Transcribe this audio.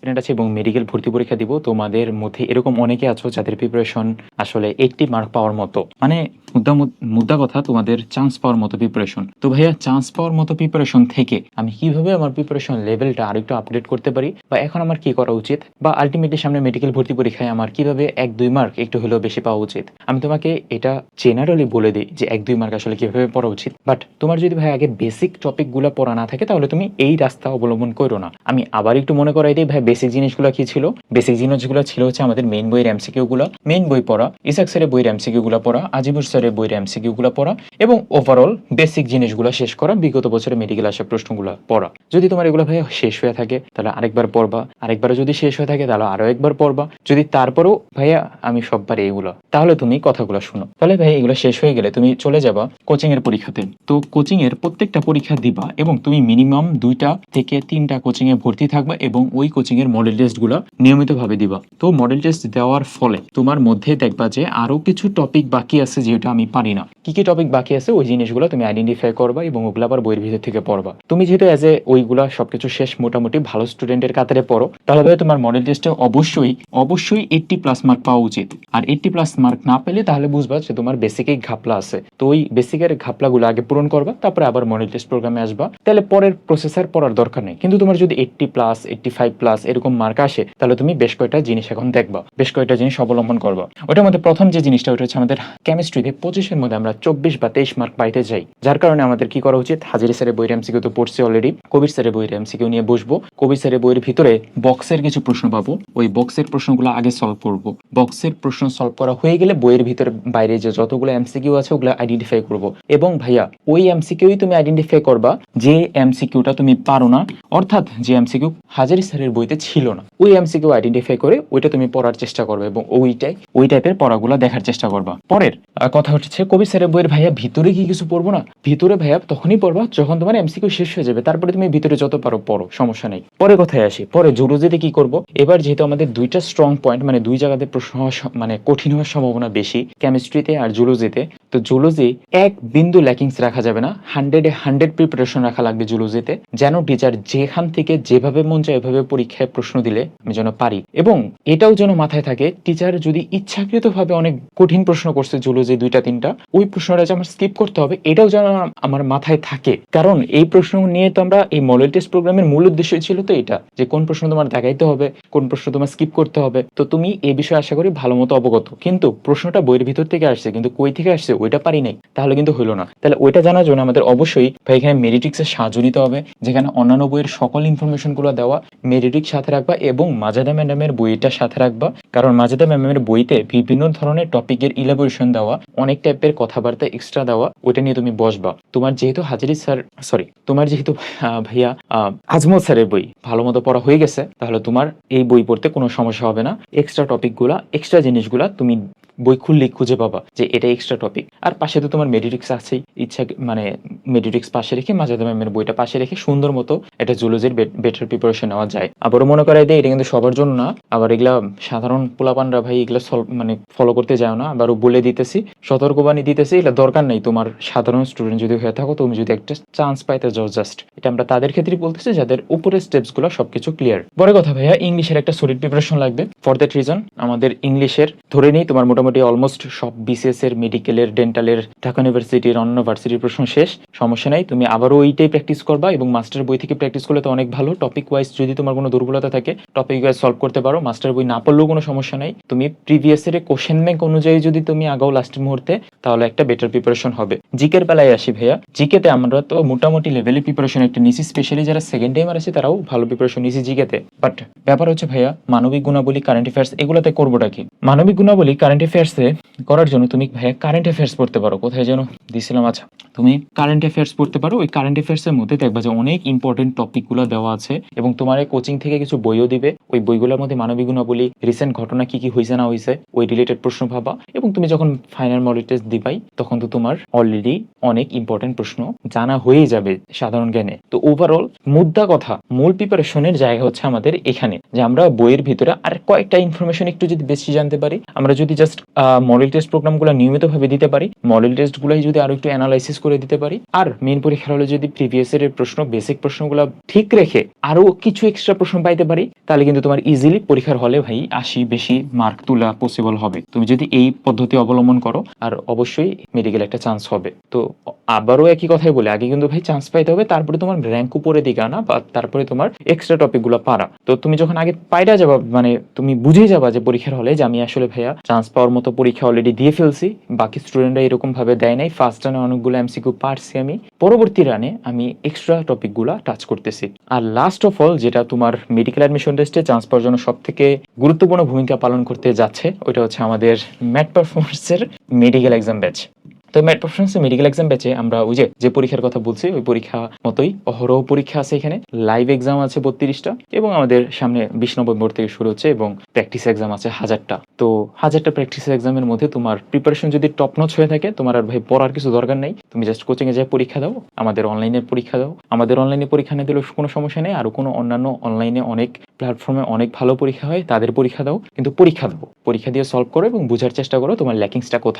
Aspirant আছে এবং medical ভর্তি পরীক্ষা দিব। তোমাদের মধ্যে এরকম অনেকে আছো যাদের প্রিপারেশন আসলে এইটটি মার্ক পাওয়ার মতো। মানে মুদ্রা মুদ্রা কথা তোমাদের চান্স পাওয়ার মতো প্রিপারেশন তো ভাইয়া চান্স পাওয়ার মতো প্রিপারেশন থেকে আমি কীভাবে আমার প্রিপারেশন লেভেলটা আরেকটু আপডেট করতে পারি? বা এখন আমার কি করা উচিত? বা আলটিমেটলি সামনে মেডিকেল ভর্তি পরীক্ষায় আমার কীভাবে এক, দুই মার্ক একটু হলেও বেশি পাওয়া উচিত? আমি তোমাকে এটা জেনারেলি বলে দিই যে এক, দুই মার্ক আসলে কীভাবে পড়া উচিত। বাট তোমার যদি ভাই আগে বেসিক টপিকগুলো পড়া না থাকে, তাহলে তুমি এই রাস্তা অবলম্বন করো না। আমি আবার একটু মনে করাই দিই ভাই বেসিক জিনিসগুলো কি ছিল? বেসিক জিনিসগুলো ছিল হচ্ছে আমাদের মেইন বইয়ের এমসিকিউ গুলো। মেইন বই পড়া ইসাক স্যারের বইয়ের এমসিকিউ গুলো পড়া আজিবুর স্যারের বইয়ের এমসিকিউ গুলো পড়া এবং ওভারঅল বেসিক জিনিসগুলো শেষ করা, বিগত বছরে মেডিকেল আসা প্রশ্নগুলো পড়া। যদি তোমার এগুলো ভাই শেষ হয়ে থাকে, তাহলে আরেকবার পড়বা। আরেকবার যদি শেষ হয়ে থাকে, তাহলে আরও একবার পড়বা। যদি তারপরেও ভাইয়া আমি সব পারি এগুলো তাহলে তুমি কথাগুলো শুনো। তাহলে ভাই এগুলো শেষ হয়ে গেলে তুমি চলে যাবা কোচিং এর পরীক্ষাতে। তো কোচিং এর প্রত্যেকটা পরীক্ষা দিবা এবং তুমি মিনিমাম দুইটা থেকে তিনটা কোচিং এ ভর্তি থাকবা এবং ওই কোচিং এর মডেল টেস্টগুলো নিয়মিত ভাবে দিবা। তো মডেল টেস্ট দেওয়ার ফলে তোমার মধ্যে দেখবা যে আরও কিছু টপিক বাকি আছে যেটা আমি পারি না। কি কি টপিক বাকি আছে, ওই জিনিসগুলো তুমি আইডেন্টিফাই করবা এবং ওগুলো আবার বইয়ের ভিতর থেকে পড়বা। তুমি যেহেতু অ্যাজ এ ওইগুলা সবকিছু শেষ মোটামুটি ভালো স্টুডেন্টের কাতারে পড়ো, তাহলে ভাই তোমার মডেল টেস্টে অবশ্যই অবশ্যই এইটটি প্লাস মার্ক পাওয়া উচিত। আর এইটটি প্লাস মার্ক না পেলে তাহলে বুঝবা যে তোমার বেসিকে ঘাপলা আছে। তো ওই বেসিকের ঘাপলাগুলো আগে পূরণ করবা, তারপরে আবার মডেল টেস্ট প্রোগ্রামে আসবা। তাহলে পরের প্রসেসর পড়ার দরকার নেই। কিন্তু তোমার যদি eighty plus eighty five plus এরকম মার্ক আসে, তাহলে তুমি বেশ কয়েকটা জিনিস এখন দেখবা, বেশ কয়েকটা জিনিস অবলম্বন করবা। ওটার মধ্যে প্রথম যে জিনিসটা, ওটা হচ্ছে আমাদের কেমিস্ট্রিতে পঁচিশের মধ্যে আমরা চব্বিশ বা তেইশ মার্ক পাইতে যাই যার কারণে আমাদের কি করা উচিত? হাজিরি স্যারের বইয়ের এমসিকিউ তো পড়ছি অলরেডি কবির স্যারের বইয়ের এমসিকিউ নিয়ে বসবো। কবির স্যারের বইয়ের ভিতরে বক্সের কিছু প্রশ্ন পাবো। ওই বক্সের প্রশ্নগুলো আগে সলভ করব। বক্সের প্রশ্ন সলভ করা হয়ে গেলে বইয়ের ভিতরে বাইরে যে যতগুলো এমসিকিউ আছে ওগুলো আইডেন্টিফাই করব। এবং ভাইয়া ওই এমসিকিউই তুমি আইডেন্টিফাই করবা যে এমসিকিউটা তুমি পারো না। অর্থাৎ যে এমসিকিউ হাজারি স্যারের বইতে ছিল না। ওই এমসিকিউ আইডেন্টিফাই করে ওইটা তুমি পড়ার চেষ্টা করবে এবং ওইটাই ওই টাইপের পড়াগুলো দেখার চেষ্টা করবা। পরের আহ, কথা হচ্ছে কবি স্যারের বইয়ের ভাইয়া, ভিতরে কি কিছু পড়ব না? ভিতরে ভাইয়া, তখনই পড়বা, যখন তোমার এমসিকিউ শেষ হয়ে যাবে। তারপরে তুমি ভিতরে যত পারো পড়ো, সমস্যা নেই। পরে কথায় আসি। পরে জুলজিতে কি করব? এবার যেহেতু আমাদের দুইটা স্ট্রং পয়েন্ট মানে দুই জায়গাতে প্রশ্ন মানে কঠিন হওয়ার সম্ভাবনা বেশি কেমিস্ট্রিতে আর জুলজিতে, তো জুলজি এক বিন্দু ল্যাকিংস রাখা যাবে না। হান্ড্রেডে হান্ড্রেড প্রিপারেশন রাখা লাগবে জুলজিতে, যেন টিচার যেখান থেকে যেভাবে মন চায় এভাবে পরীক্ষায় প্রশ্ন দিলে আমি যেন পারি। এবং এটাও যেন মাথায় থাকে টিচার যদি ইচ্ছাকৃতভাবে অনেক কঠিন প্রশ্ন করছে জুলজি দুইটা তিনটা। ওই প্রশ্নটা যে আমার স্কিপ করতে হবে, এটাও যেন আমার- আমার মাথায় থাকে। কারণ এই প্রশ্ন নিয়ে তো আমরা এই মডেল টেস্ট প্রোগ্রামের মূল উদ্দেশ্য ছিল তো এটা, যে কোন প্রশ্ন তোমার দেখাইতে হবে, কোন প্রশ্ন তোমার স্কিপ করতে হবে। তো তুমি এই বিষয়ে আশা করি ভালো মতো অবগত। কিন্তু প্রশ্নটা বইয়ের ভিতর থেকে আসছে, কিন্তু কই থেকে আসছে, ওইটা পারি নাই, তাহলে কিন্তু হইল না। তাহলে ওইটা জানার জন্য আমাদের অবশ্যই ভাই এখানে মেরিটিক্সের সাহায্য নিতে হবে, যেখানে অন্যান্য বইয়ের সকল ইনফরমেশনগুলো দেওয়া মেরিটিক্স সাথে রাখবা এবং মাজাদা ম্যাডামের বইটা সাথে রাখবা। কারণ মাজাদা ম্যাডামের বইতে বিভিন্ন ধরনের টপিকের ইলাবোরেশন দেওয়া, অনেক টাইপের কথাবার্তা এক্সট্রা দেওয়া, ওইটা নিয়ে তুমি বসবা। তোমার যেহেতু হাজারি স্যার সরি তোমার যেহেতু ভাইয়া আজমল স্যারের বই ভালো মতো পড়া হয়ে গেছে, তাহলে তোমার এই বই পড়তে কোনো সমস্যা হবে না। এক্সট্রা টপিকগুলা এক্সট্রা জিনিসগুলা তুমি বই খুললেই খুঁজে পাবা যে এটা এক্সট্রা টপিক আর পাশে তো তোমার মেডিটিক্স আছেই। ইচ্ছা মানে মেডিটিক্স পাশে রেখে মাজাদা ম্যামের বইটা পাশে রেখে সুন্দর মতো এটা জুলজির বেটার প্রিপারেশন নেওয়া যায়। আবারও মনে করাই দেয় এটা কিন্তু সবার জন্য না। আবার এগুলা সাধারণ পোলাপানরা ভাই এগুলা মানে ফলো করতে যাও না। আবারও বলে দিতেছি, সতর্কবাণী দিতেছি এটা দরকার নেই তোমার সাধারণ স্টুডেন্ট যদি হয়ে থাকো, তুমি যদি একটা চান্স পাইতে যাও জাস্ট এটা আমরা তাদের ক্ষেত্রে বলতেছি, যাদের উপরের স্টেপসগুলো সবকিছু ক্লিয়ার বড় কথা ভাইয়া ইংলিশের একটা সলিড প্রিপারেশন লাগবে। ফর দ্যাট রিজন আমাদের ইংলিশের ধরে নেই, তোমার মোটামুটি অলমোস্ট সব বিসিএস এর মেডিকেলের ডেন্টালের ঢাকা ইউনিভার্সিটির অন্য ভার্সিটির প্রশ্ন শেষ। সমস্যা নাই, তুমি আবারও ওইটাই প্র্যাকটিস করবা এবং মাস্টার বই থেকে প্র্যাকটিস করলে তো অনেক ভালো। টপিক ওয়াইজ যদি তোমার কোনো দুর্বলতা থাকে টপিক ওয়াইজ সলভ করতে পারো মাস্টার বই না পড়লেও কোনো সমস্যা নাই। তুমি প্রিভিয়াস এর কোশ্চেন ব্যাংক অনুযায়ী যদি তুমি আগাও লাস্টের মুহূর্তে, তাহলে একটা বেটার প্রিপারেশন হবে। জিকের বেলায় আসি ভাইয়া। জিকেতে আমরা তো মোটামুটি লেভেলের প্রিপারেশন একটা নিছি স্পেশালি যারা সেকেন্ড টাইম আছে তারাও ভালো প্রিপারেশন নিছি জিকেতে বাট ব্যাপার হচ্ছে ভাইয়া, মানবিক গুণাবলী কারেন্ট অ্যাফেয়ার্স এগুলোতে করবোটা কি? মানবিক গুণাবলী কারেন্ট অ্যাফেয়ার্সে করার জন্য তুমি ভাইয়া কারেন্ট অ্যাফেয়ার্স পড়তে পারো। কোথায় যেন দিয়েছিলাম আচ্ছা। তুমি কারেন্ট অ্যাফেয়ার্স পড়তে পারো, ওই কারেন্ট অ্যাফেয়ার্স এর মধ্যে দেখবা যে অনেক ইম্পর্টেন্ট টপিকগুলো দেওয়া আছে এবং তোমার কোচিং থেকে কিছু বইও দিবে। ওই বইগুলোর মধ্যে মানবিক গুণাবলী রিসেন্ট ঘটনা কি কি হয়েছে না হয়েছে, ওই রিলেটেড প্রশ্ন ভাবা এবং তুমি যখন ফাইনাল মডেল টেস্ট দিবাই, তখন তো তোমার অলরেডি অনেক ইম্পর্টেন্ট প্রশ্ন জানা হয়ে যাবে সাধারণ জ্ঞানে। তো ওভারঅল মুদ্রা কথা, মূল প্রিপারেশনের জায়গা হচ্ছে আমাদের এখানে, যে আমরা বইয়ের ভিতরে আর কয়েকটা ইনফরমেশন একটু যদি বেশি জানতে পারি, আমরা যদি জাস্ট মডেল টেস্ট প্রোগ্রামগুলো নিয়মিতভাবে দিতে পারি মডেল টেস্টগুলোই যদি আরও একটু অ্যানালাইসিস করে দিতে পারি। আর মেইন পরীক্ষার হলে যদি প্রিভিয়াস এর প্রশ্ন বেসিক প্রশ্নগুলো ঠিক রেখে আরও কিছু এক্সট্রা প্রশ্ন পাইতে পারি, তাহলে কিন্তু তোমার ইজিলি পরীক্ষার হলে ভাই আশি বেশি মার্ক তোলা পসিবল হবে। তুমি যদি এই পদ্ধতি অবলম্বন করো, আর অবশ্যই মেডিকেল একটা চান্স হবে। তো আবারও একই কথাই বলে, আগে কিন্তু ভাই চান্স পাইতে হবে, তারপরে তোমার র্যাঙ্ক উপরে দিকে আনা বা তারপরে তোমার এক্সট্রা টপিকগুলো পারা। তো তুমি যখন আগে পাইরা যাবা মানে তুমি বুঝে যাবা যে পরীক্ষার হলে যে আমি আসলে ভাইয়া চান্স পাওয়ার মতো পরীক্ষা অলরেডি দিয়ে ফেলছি, বাকি স্টুডেন্টরা এরকম ভাবে দেয় নাই ফার্স্ট রানে অনেকগুলো এমসিকিউ পারছি আমি। পরবর্তী রানে আমি এক্সট্রা টপিকগুলো টাচ করতেছি। আর লাস্ট অফ অল যেটা তোমার মেডিকেল অ্যাডমিশন টেস্টে চান্স পাওয়ার জন্য সব থেকে গুরুত্বপূর্ণ ভূমিকা পালন করতে যাচ্ছে, ওইটা হচ্ছে আমাদের ম্যাট পারফরমেন্সের মেডিকেল এক্সাম ব্যাচ তো ম্যাট পারফরমেন্স মেডিকেল এক্সাম ব্যাচে আমরা ওই যে যে পরীক্ষার কথা বলছি, ওই পরীক্ষা মতোই অহরহ পরীক্ষা আছে এখানে। লাইভ এক্সাম আছে বত্রিশটা এবং আমাদের সামনে বিশ নভেম্বর থেকে শুরু হচ্ছে এবং প্র্যাকটিস এক্সাম আছে হাজারটা। তো হাজারটা প্র্যাকটিস এক্সামের মধ্যে তোমার প্রিপারেশন যদি টপ নচ হয়ে থাকে, তোমার আর ভাই পড়ার কিছু দরকার নেই। তুমি জাস্ট কোচিং এ যাই পরীক্ষা দাও, আমাদের অনলাইনে পরীক্ষা দাও। আমাদের অনলাইনে পরীক্ষা না দিলেও কোনো সমস্যা নেই। আর কোনো অন্যান্য অনলাইনে অনেক প্ল্যাটফর্মে অনেক ভালো পরীক্ষা হয়, তাদের পরীক্ষা দাও। কিন্তু পরীক্ষা দাও। পরীক্ষা দিয়ে সলভ করো এবং বোঝার চেষ্টা করো তোমার ল্যাকিংসটা কোথায়।